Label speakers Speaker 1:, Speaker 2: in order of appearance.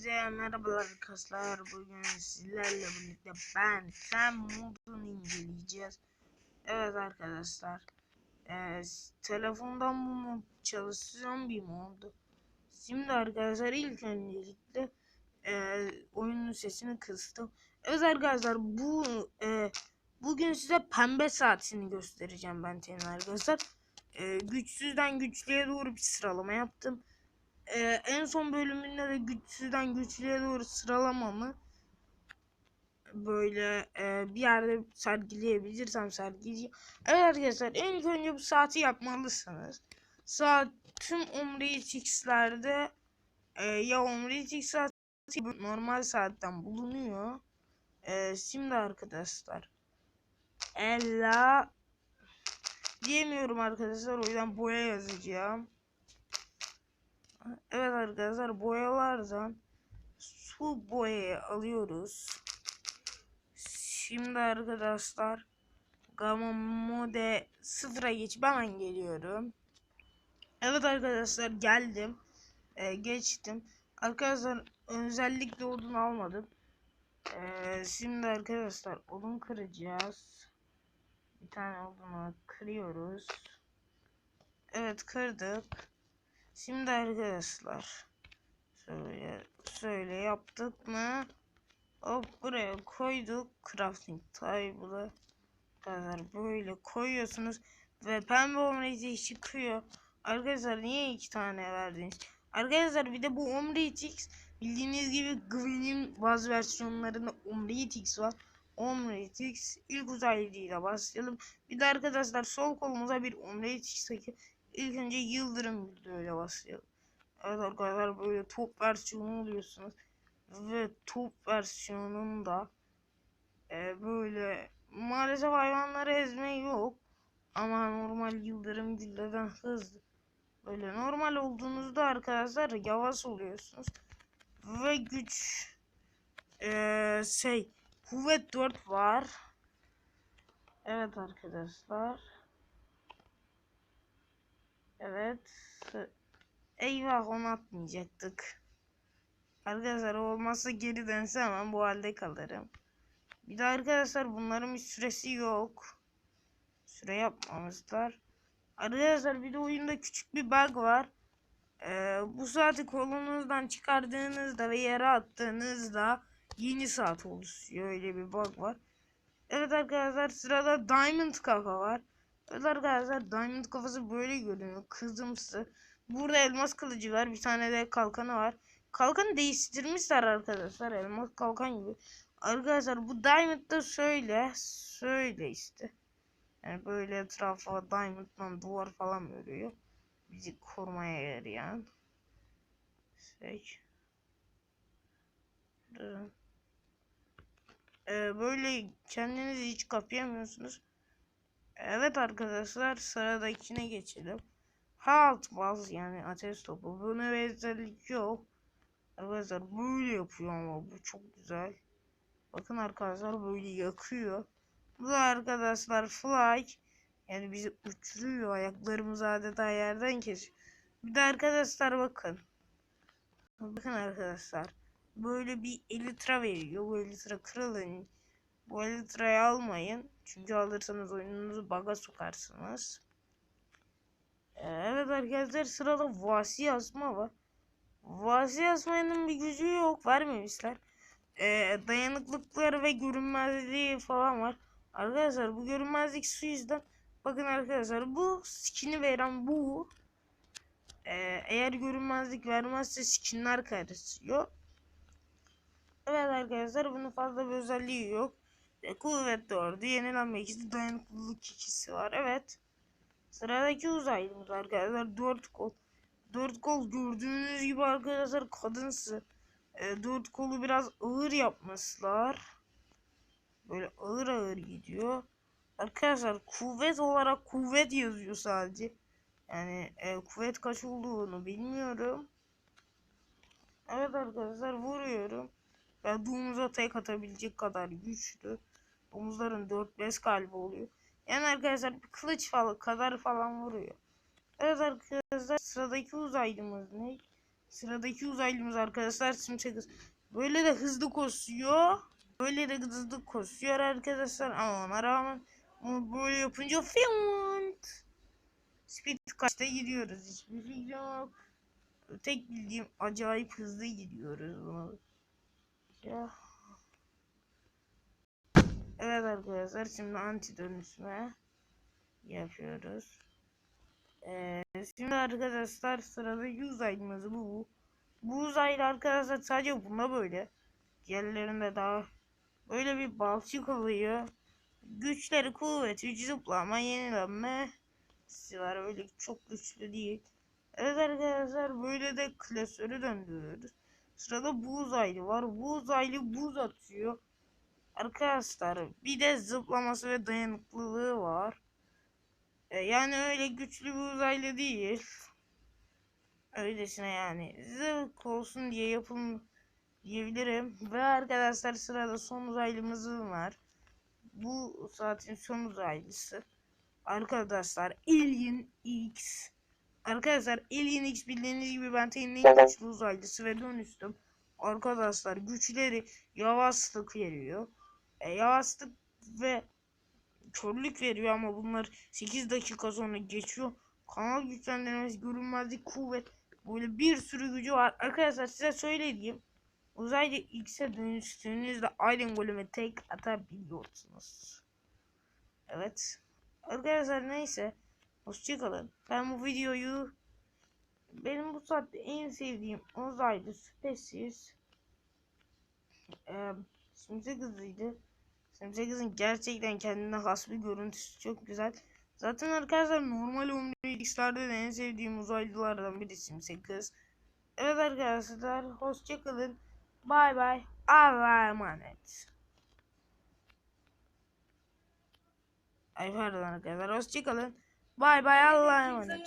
Speaker 1: Hepinize merhabalar arkadaşlar. Bugün sizlerle birlikte ben Sam modunu inceleyeceğiz. Evet arkadaşlar. Ee, telefondan bu mod çalışan bir mod. Şimdi arkadaşlar ilk öncelikle e, oyunun sesini kıstım. Evet arkadaşlar bu e, bugün size pembe saatini göstereceğim ben senin arkadaşlar. E, güçsüzden güçlüye doğru bir sıralama yaptım e, en son bölümünde de güçsüzden güçlüye doğru sıralamamı böyle e, bir yerde sergileyebilirsem sergileyeceğim. Evet arkadaşlar ilk önce bu saati yapmalısınız. Saat tüm Omrix X'lerde e, ya Omrix X saati normal saatten bulunuyor. E, şimdi arkadaşlar Ella diyemiyorum arkadaşlar o yüzden boya yazacağım. Evet arkadaşlar boyalardan su boyayı alıyoruz. Şimdi arkadaşlar Gamma Mode sıfıra geçip hemen geliyorum. Evet arkadaşlar geldim. Ee, geçtim. Arkadaşlar özellikle odun almadım. Ee, şimdi arkadaşlar odun kıracağız. Bir tane odunu kırıyoruz. Evet kırdık. Şimdi arkadaşlar şöyle şöyle yaptık mı? Hop buraya koyduk crafting table'ı. Arkadaşlar böyle koyuyorsunuz ve pembe omleti çıkıyor. Arkadaşlar niye iki tane verdiniz? Arkadaşlar bir de bu Omritix bildiğiniz gibi Gwen'in bazı versiyonlarında Omritix var. Omritix ilk uzaylıyla başlayalım. Bir de arkadaşlar sol kolumuza bir Omritix takıyor. İlk önce Yıldırım videoyla başlayalım. Evet arkadaşlar böyle top versiyonu oluyorsunuz. Ve top versiyonunda e, böyle maalesef hayvanları ezme yok. Ama normal Yıldırım güllerden hızlı. Böyle normal olduğunuzda arkadaşlar yavaş oluyorsunuz. Ve güç e, şey kuvvet 4 var. Evet arkadaşlar. Evet. Eyvah onu atmayacaktık. Arkadaşlar olmazsa geri dönse hemen bu halde kalırım. Bir de arkadaşlar bunların bir süresi yok. Süre yapmamışlar. Arkadaşlar bir de oyunda küçük bir bug var. Ee, bu saati kolunuzdan çıkardığınızda ve yere attığınızda yeni saat oluşuyor. Öyle bir bug var. Evet arkadaşlar sırada Diamond kafa var. Evet arkadaşlar diamond kafası böyle görünüyor. Kızımsı. Burada elmas kılıcı var. Bir tane de kalkanı var. Kalkanı değiştirmişler arkadaşlar. Elmas kalkan gibi. Arkadaşlar bu diamond da şöyle. Şöyle işte. Yani böyle etrafa diamond'dan duvar falan örüyor. Bizi korumaya yarayan. Şey. Ee, böyle kendinizi hiç kapayamıyorsunuz. Evet arkadaşlar sıradakine geçelim. Halt baz yani ateş topu. Buna özellik yok. Arkadaşlar böyle yapıyor ama bu çok güzel. Bakın arkadaşlar böyle yakıyor. Bu da arkadaşlar fly. Yani bizi uçuruyor. Ayaklarımız adeta yerden kesiyor. Bir de arkadaşlar bakın. Bakın arkadaşlar. Böyle bir elitra veriyor. Bu elitra kırılın. Bu elitrayı almayın. Çünkü alırsanız oyununuzu baga sokarsınız. Ee, evet arkadaşlar sırada vasi yazma var. Vasi yazmanın bir gücü yok. Vermemişler. Ee, dayanıklıkları ve görünmezliği falan var. Arkadaşlar bu görünmezlik su yüzden. Bakın arkadaşlar bu skin'i veren bu. Ee, eğer görünmezlik vermezse skinler karışıyor. Evet arkadaşlar bunun fazla bir özelliği yok. E, kuvvet 4'ü yenilenme ikisi dayanıklılık ikisi var. Evet. Sıradaki uzaylımız arkadaşlar 4 kol. 4 kol gördüğünüz gibi arkadaşlar kadınsı. E, 4 kolu biraz ağır yapmışlar. Böyle ağır ağır gidiyor. Arkadaşlar kuvvet olarak kuvvet yazıyor sadece. Yani e, kuvvet kaç olduğunu bilmiyorum. Evet arkadaşlar vuruyorum. Ve domuza tek atabilecek kadar güçlü. Omuzların 4-5 kalbi oluyor. Yani arkadaşlar bir kılıç falan kadar falan vuruyor. Evet arkadaşlar sıradaki uzaylımız ne? Sıradaki uzaylımız arkadaşlar Simsakız. Böyle de hızlı koşuyor. Böyle de hızlı koşuyor arkadaşlar ama ona rağmen onu böyle yapınca Finland. Speed kaçta gidiyoruz hiçbir fikrim yok. Tek bildiğim acayip hızlı gidiyoruz bunu. Ya. Evet arkadaşlar şimdi anti dönüşme yapıyoruz. Ee, şimdi arkadaşlar sırada uzaylımız bu. Bu uzaylı arkadaşlar sadece bunda böyle. Diğerlerinde daha böyle bir balçık oluyor. Güçleri kuvveti, zıplama, yenilenme var. Öyle çok güçlü değil. Evet arkadaşlar böyle de klasörü döndürüyoruz. Sırada bu uzaylı var. Bu uzaylı buz atıyor. Arkadaşlar bir de zıplaması ve dayanıklılığı var. E, yani öyle güçlü bir uzaylı değil. Öylesine yani. Zırk olsun diye yapılmış diyebilirim. Ve arkadaşlar sırada son uzaylımız var. Bu saatin son uzaylısı. Arkadaşlar Alien X. Arkadaşlar Alien X bildiğiniz gibi ben en güçlü uzaylısı ve dönüştüm. Arkadaşlar güçleri yavaşlık veriyor. E, yavaşlık ve körlük veriyor ama bunlar 8 dakika sonra geçiyor. Kanal güçlendirmesi, görünmezlik, kuvvet böyle bir sürü gücü var. Arkadaşlar size söyleyeyim. Uzaylı X'e dönüştüğünüzde Iron Golem'e tek atabiliyorsunuz. Evet. Arkadaşlar neyse. Hoşçakalın. Ben bu videoyu benim bu saatte en sevdiğim uzaylı Species ee, Simsek hızlıydı. Simsek gerçekten kendine has bir görüntüsü çok güzel. Zaten arkadaşlar normal Omnitrix'lerde de en sevdiğim uzaylılardan biri Simsek hız. Evet arkadaşlar hoşçakalın. Bay bay. Allah'a emanet. Ay pardon arkadaşlar hoşçakalın. Bay bay Allah'a emanet.